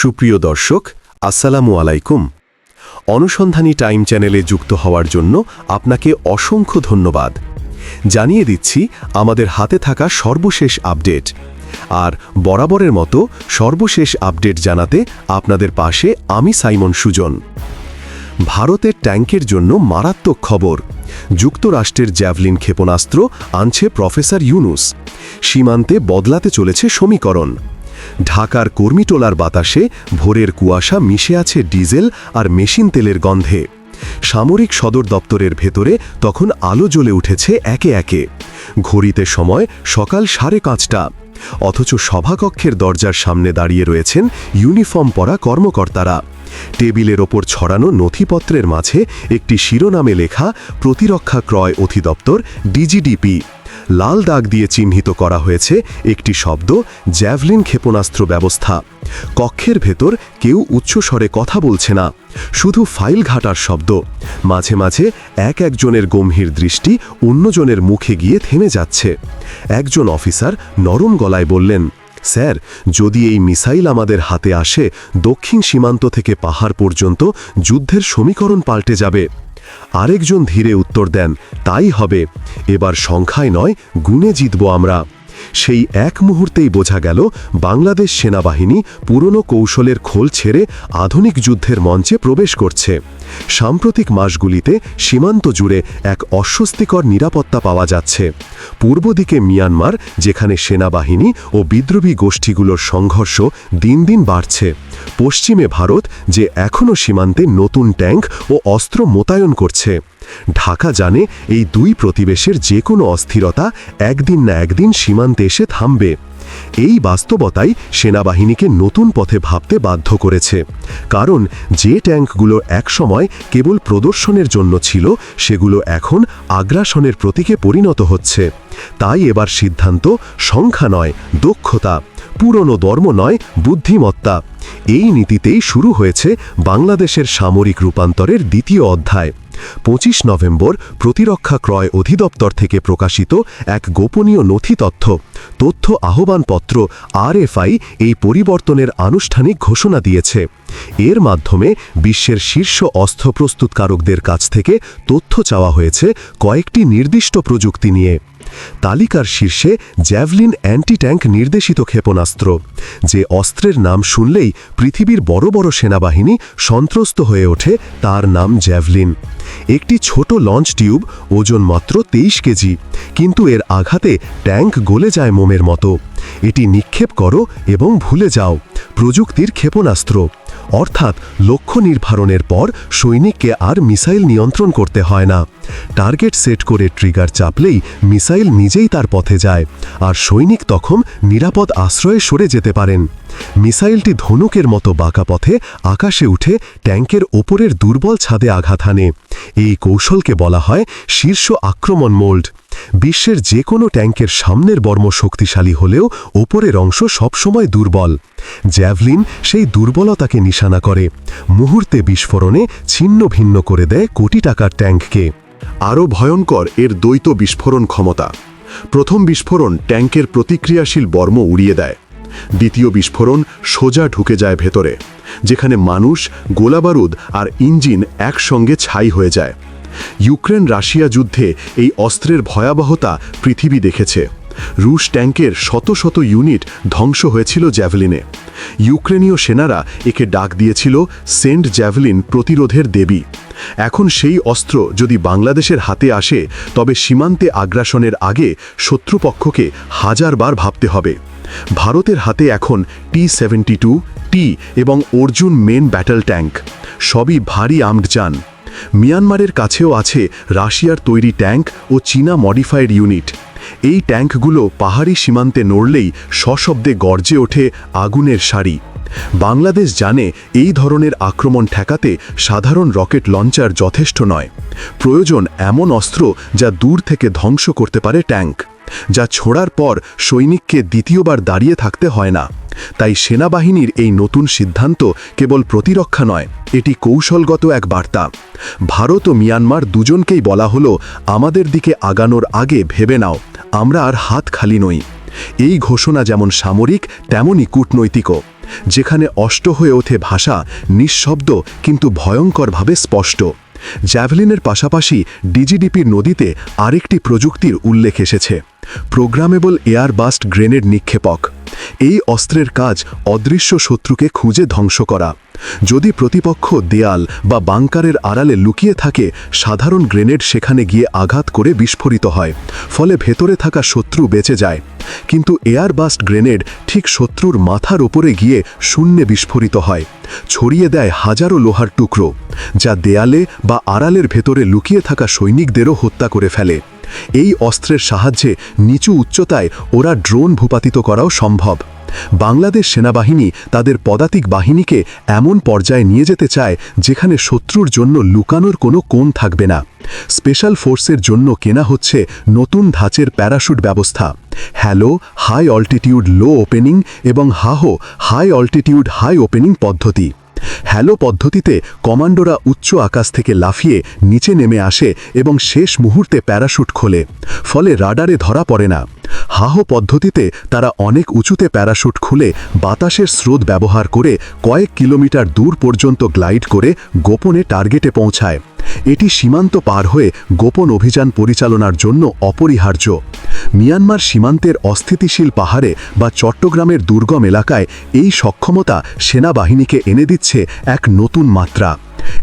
সুপ্রিয় দর্শক, আসসালামু আলাইকুম। অনুসন্ধানী টাইম চ্যানেলে যুক্ত হওয়ার জন্য আপনাকে অসংখ্য ধন্যবাদ। জানিয়ে দিচ্ছি, আমাদের হাতে থাকা সর্বশেষ আপডেট। আর বরাবরের মতো সর্বশেষ আপডেট জানাতে আপনাদের পাশে আমি সাইমন সুজন। ভারতের ট্যাঙ্কের জন্য মারাত্মক খবর। যুক্তরাষ্ট্রের জ্যাভলিন ক্ষেপণাস্ত্র আনছে প্রফেসর ইউনুস। সীমান্তে বদলাতে চলেছে সমীকরণ। ঢাকার কর্মীটোলার বাতাসে ভোরের কুয়াশা মিশে আছে ডিজেল আর মেশিন তেলের গন্ধে। সামরিক সদর দপ্তরের ভেতরে তখন আলো জ্বলে উঠেছে একে একে। ঘড়িতে সময় সকাল সাড়ে পাঁচটা। অথচ সভাকক্ষের দরজার সামনে দাঁড়িয়ে রয়েছেন ইউনিফর্ম পরা কর্মকর্তারা। টেবিলের ওপর ছড়ানো নথিপত্রের মাঝে একটি শিরোনামে লেখা প্রতিরক্ষা ক্রয় অধিদপ্তর ডিজিডিপি। লাল দাগ দিয়ে চিহ্নিত করা হয়েছে একটি শব্দ, জ্যাভলিন ক্ষেপণাস্ত্র ব্যবস্থা। কক্ষের ভেতর কেউ উচ্চস্বরে কথা বলছে না, শুধু ফাইল ঘাটার শব্দ। মাঝে মাঝে এক একজনের গম্ভীর দৃষ্টি অন্যজনের মুখে গিয়ে থেমে যাচ্ছে। একজন অফিসার নরম গলায় বললেন, স্যার, যদি এই মিসাইল আমাদের হাতে আসে, দক্ষিণ সীমান্ত থেকে পাহাড় পর্যন্ত যুদ্ধের সমীকরণ পাল্টে যাবে। আরেকজন ধীরে উত্তর দেন, তাই হবে। এবার সংখ্যায় নয়, গুণে জিতব আমরা। সেই এক মুহূর্তেই বোঝা গেল, বাংলাদেশ সেনাবাহিনী পুরনো কৌশলের খোল ছেড়ে আধুনিক যুদ্ধের মঞ্চে প্রবেশ করছে। সাম্প্রতিক মাসগুলিতে সীমান্ত জুড়ে এক অস্বস্তিকর নিরাপত্তা পাওয়া যাচ্ছে। পূর্ব দিকে মিয়ানমার, যেখানে সেনাবাহিনী ও বিদ্রোহী গোষ্ঠীগুলোর সংঘর্ষ দিন দিন বাড়ছে। পশ্চিমে ভারত, যে এখনও সীমান্তে নতুন ট্যাঙ্ক ও অস্ত্র মোতায়েন করছে। ঢাকা জানে এই দুই প্রতিবেশের যে কোনো অস্থিরতা একদিন না একদিন সীমান্তে এসে থামবে। এই বাস্তবতাই সেনাবাহিনীকে নতুন পথে ভাবতে বাধ্য করেছে। কারণ যে ট্যাঙ্কগুলো একসময় কেবল প্রদর্শনের জন্য ছিল, সেগুলো এখন আগ্রাসনের প্রতীকে পরিণত হচ্ছে। তাই এবার সিদ্ধান্ত, সংখ্যা নয়, দক্ষতা। পুরনো ধর্ম নয়, বুদ্ধিমত্তা। এই নীতিতেই শুরু হয়েছে বাংলাদেশের সামরিক রূপান্তরের দ্বিতীয় অধ্যায়। পঁচিশ নভেম্বর প্রতিরক্ষা ক্রয় অধিদপ্তর থেকে প্রকাশিত এক গোপনীয় নথি তথ্য তথ্য আহ্বানপত্র আরএফআই এই পরিবর্তনের আনুষ্ঠানিক ঘোষণা দিয়েছে। এর মাধ্যমে বিশ্বের শীর্ষ অস্ত্র প্রস্তুতকারকদের কাছ থেকে তথ্য চাওয়া হয়েছে কয়েকটি নির্দিষ্ট প্রযুক্তি নিয়ে। তালিকার শীর্ষে জ্যাভলিন অ্যান্টি ট্যাঙ্ক নির্দেশিত ক্ষেপণাস্ত্র, যে অস্ত্রের নাম শুনলেই পৃথিবীর বড় বড় সেনাবাহিনী সন্ত্রস্ত হয়ে ওঠে, তার নাম জ্যাভলিন। একটি ছোট লঞ্চ টিউব ওজন মাত্র তেইশ কেজি, কিন্তু এর আঘাতে ট্যাঙ্ক গলে যায় মোমের মতো। এটি নিক্ষেপ করো এবং ভুলে যাও, প্রযুক্তির ক্ষেপণাস্ত্র। অর্থাৎ লক্ষ্য নির্ধারণের পর সৈনিককে আর মিসাইল নিয়ন্ত্রণ করতে হয় না। টার্গেট সেট করে ট্রিগার চাপলেই মিসাইল নিজেই তার পথে যায়, আর সৈনিক তখন নিরাপদ আশ্রয়ে সরে যেতে পারেন। মিসাইলটি ধনুকের মতো বাঁকা পথে আকাশে উঠে ট্যাঙ্কের ওপরের দুর্বল ছাদে আঘাত হানে। এই কৌশলকে বলা হয় শীর্ষ আক্রমণ মোল্ড। বিশ্বের যে কোনো ট্যাঙ্কের সামনের বর্ম শক্তিশালী হলেও ওপরের অংশ সবসময় দুর্বল। জ্যাভলিন সেই দুর্বলতাকে নিশানা করে। মুহূর্তে বিস্ফোরণে ছিন্ন ভিন্ন করে দেয় কোটি টাকার ট্যাঙ্ককে। আরও ভয়ঙ্কর এর দ্বৈত বিস্ফোরণ ক্ষমতা। প্রথম বিস্ফোরণ ট্যাঙ্কের প্রতিক্রিয়াশীল বর্ম উড়িয়ে দেয়। দ্বিতীয় বিস্ফোরণ সোজা ঢুকে যায় ভেতরে, যেখানে মানুষ, গোলাবারুদ আর ইঞ্জিন একসঙ্গে ছাই হয়ে যায়। ইউক্রেন রাশিয়া যুদ্ধে এই অস্ত্রের ভয়াবহতা পৃথিবী দেখেছে। রুশ ট্যাঙ্কের শত শত ইউনিট ধ্বংস হয়েছিল জ্যাভলিনে। ইউক্রেনীয় সেনারা একে ডাক দিয়েছিল সেন্ট জ্যাভলিন প্রতিরোধের দেবী। এখন সেই অস্ত্র যদি বাংলাদেশের হাতে আসে, তবে সীমান্তে আগ্রাসনের আগে শত্রুপক্ষকে হাজারবার ভাবতে হবে। ভারতের হাতে এখন টি সেভেন্টি টু, টি এবং অর্জুন মেন ব্যাটল ট্যাঙ্ক সবই ভারী আমড যান। মিয়ানমারের কাছেও আছে রাশিয়ার তৈরি ট্যাঙ্ক ও চীনা মডিফাইড ইউনিট। এই ট্যাঙ্কগুলো পাহাড়ি সীমান্তে নড়লেই সশব্দে গর্জে ওঠে আগুনের সারি। বাংলাদেশ জানে এই ধরনের আক্রমণ ঠেকাতে সাধারণ রকেট লঞ্চার যথেষ্ট নয়। প্রয়োজন এমন অস্ত্র যা দূর থেকে ধ্বংস করতে পারে ট্যাঙ্ক। যা ছোড়ার পর সৈনিককে দ্বিতীয়বার দাঁড়িয়ে থাকতে হয় না। তাই সেনাবাহিনীর এই নতুন সিদ্ধান্ত কেবল প্রতিরক্ষা নয়, এটি কৌশলগত এক বার্তা। ভারত ও মিয়ানমার দুজনকেই বলা হলো, আমাদের দিকে আগানোর আগে ভেবে নাও, আমরা আর হাত খালি নই। এই ঘোষণা যেমন সামরিক, তেমনই কূটনৈতিকও। যেখানে অষ্ট হয়ে ওঠে ভাষা, নিঃশব্দ কিন্তু ভয়ঙ্করভাবে স্পষ্ট। জ্যাভলিনের পাশাপাশি ডিজিডিপির নদীতে আরেকটি প্রযুক্তির উল্লেখ এসেছে। প্রোগ্রামেবল এয়ারবাস্ট গ্রেনেড নিক্ষেপক। এই অস্ত্রের কাজ অদৃশ্য শত্রুকে খুঁজে ধ্বংস করা। যদি প্রতিপক্ষ দেয়াল বা বাংকারের আড়ালে লুকিয়ে থাকে, সাধারণ গ্রেনেড সেখানে গিয়ে আঘাত করে বিস্ফোরিত হয়, ফলে ভেতরে থাকা শত্রু বেঁচে যায়। কিন্তু এয়ার বাস্ট গ্রেনেড ঠিক শত্রুর মাথার ওপরে গিয়ে শূন্যে বিস্ফোরিত হয়, ছড়িয়ে দেয় হাজারো লোহার টুকরো, যা দেয়ালে বা আড়ালের ভেতরে লুকিয়ে থাকা সৈনিকদেরও হত্যা করে ফেলে। এই অস্ত্রের সাহায্যে নিচু উচ্চতায় ওরা ড্রোন ভূপাতিত করাও সম্ভব। বাংলাদেশ সেনাবাহিনী তাদের পদাতিক বাহিনীকে এমন পর্যায়ে নিয়ে যেতে চায় যেখানে শত্রুর জন্য লুকানোর কোনো কোণ থাকবে না। স্পেশাল ফোর্সের জন্য কেনা হচ্ছে নতুন ধাঁচের প্যারাশুট ব্যবস্থা। HALO high altitude low opening এবং HAHO high altitude high opening পদ্ধতি। হ্যালো পদ্ধতিতে কমান্ডোরা উচ্চ আকাশ থেকে লাফিয়ে নিচে নেমে আসে এবং শেষ মুহূর্তে প্যারাশুট খোলে, ফলে রাডারে ধরা পড়ে না। হাহো পদ্ধতিতে তারা অনেক উঁচুতে প্যারাশুট খুলে বাতাসের স্রোত ব্যবহার করে কয়েক কিলোমিটার দূর পর্যন্ত গ্লাইড করে গোপনে টার্গেটে পৌঁছায়। এটি সীমান্ত পার হয়ে গোপন অভিযান পরিচালনার জন্য অপরিহার্য। মিয়ানমার সীমান্তের অস্থিতিশীল পাহাড়ে বা চট্টগ্রামের দুর্গম এলাকায় এই সক্ষমতা সেনাবাহিনীকে এনে দিচ্ছে এক নতুন মাত্রা।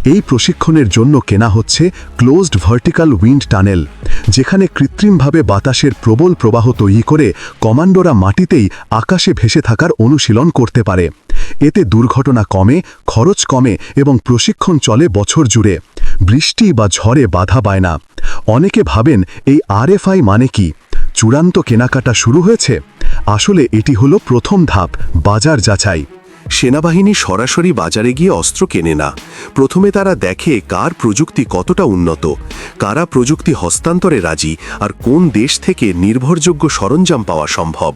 এই প্রশিক্ষণের জন্য কেনা হচ্ছে ক্লোজড ভার্টিক্যাল উইন্ড টানেল, যেখানে কৃত্রিমভাবে বাতাসের প্রবল প্রবাহ তৈরি করে কমান্ডোরা মাটিতেই আকাশে ভেসে থাকার অনুশীলন করতে পারে। এতে দুর্ঘটনা কমে, খরচ কমে এবং প্রশিক্ষণ চলে বছর জুড়ে। বৃষ্টি বা ঝড়ে বাধা পায় না। অনেকে ভাবেন এই আরএফআই মানে কি? চূড়ান্ত কেনাকাটা শুরু হয়েছে? আসলে এটি হলো প্রথম ধাপ, বাজার যাচাই। সেনাবাহিনী সরাসরি বাজারে গিয়ে অস্ত্র কেনে না। প্রথমে তারা দেখে কার প্রযুক্তি কতটা উন্নত, কারা প্রযুক্তি হস্তান্তরে রাজি, আর কোন দেশ থেকে নির্ভরযোগ্য সরঞ্জাম পাওয়া সম্ভব।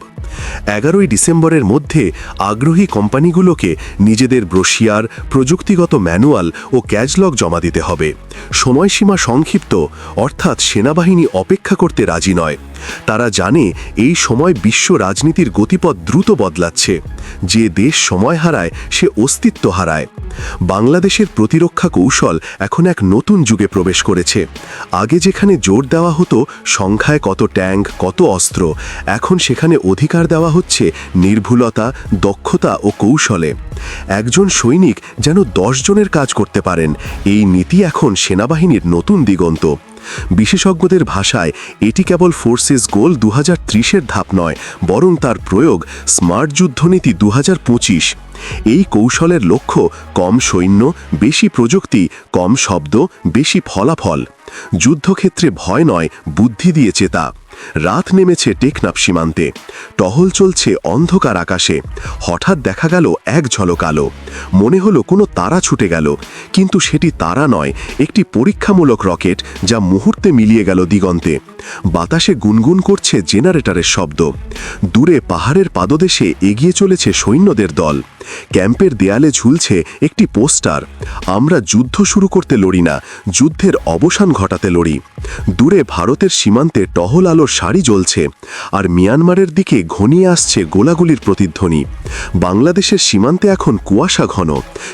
এগারোই ডিসেম্বরের মধ্যে আগ্রহী কোম্পানিগুলোকে নিজেদের ব্রোশিয়ার, প্রযুক্তিগত ম্যানুয়াল ও ক্যাজলগ জমা দিতে হবে। সময়সীমা সংক্ষিপ্ত, অর্থাৎ সেনাবাহিনী অপেক্ষা করতে রাজি নয়। তারা জানে এই সময় বিশ্ব রাজনীতির গতিপথ দ্রুত বদলাচ্ছে। যে দেশ সময় হারায়, সে অস্তিত্ব হারায়। বাংলাদেশের প্রতিরক্ষা কৌশল এখন এক নতুন যুগে প্রবেশ করেছে। আগে যেখানে জোর দেওয়া হতো, সংখ্যায় কত ট্যাঙ্ক, কত অস্ত্র, এখন সেখানে অধিকার দেওয়া হচ্ছে নির্ভুলতা, দক্ষতা ও কৌশলে। একজন সৈনিক যেন দশ জনের কাজ করতে পারেন, এই নীতি এখন সেনাবাহিনীর নতুন দিগন্ত। বিশেষজ্ঞদের ভাষায়, এটি কেবল ফোর্সেস গোল দু হাজার ধাপ নয়, বরং তার প্রয়োগ স্মার্ট যুদ্ধনীতি দুহাজার পঁচিশ। এই কৌশলের লক্ষ্য কম সৈন্য, বেশি প্রযুক্তি, কম শব্দ, বেশি ফলাফল। যুদ্ধক্ষেত্রে ভয় নয়, বুদ্ধি দিয়েছে চেতা রাত নেমেছে টেকনাফ সীমান্তে। টহল চলছে অন্ধকার আকাশে। হঠাৎ দেখা গেল এক ঝলক আলো। মনে হলো কোনো তারা ছুটে গেল। কিন্তু সেটি তারা নয়, একটি পরীক্ষামূলক রকেট যা মুহূর্তে মিলিয়ে গেল দিগন্তে। বাতাসে গুনগুন করছে জেনারেটরের শব্দ। দূরে পাহাড়ের পাদদেশে এগিয়ে চলেছে সৈন্যদের দল। ক্যাম্পের দেয়ালে ঝুলছে একটি পোস্টার। আমরা যুদ্ধ শুরু করতে লড়ি না, যুদ্ধের অবসান ঘটাতে লড়ি। দূরে ভারতের সীমান্তে টহল আলোর শাড়ি জ্বলছে, আর মিয়ানমারের দিকে ঘনিয়ে আসছে গোলাগুলির প্রতিধ্বনি। বাংলাদেশের সীমান্তে এখন কুয়াশা ঘন,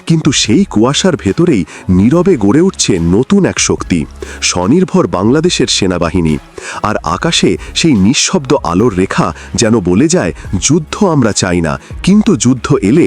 কিন্তু সেই কুয়াশার ভেতরেই নীরবে গড়ে উঠছে নতুন এক শক্তি, স্বনির্ভর বাংলাদেশের সেনাবাহিনী। আর আকাশে সেই নিঃশব্দ আলোর রেখা যেন বলে যায়, যুদ্ধ আমরা চাই না, কিন্তু যুদ্ধ এলে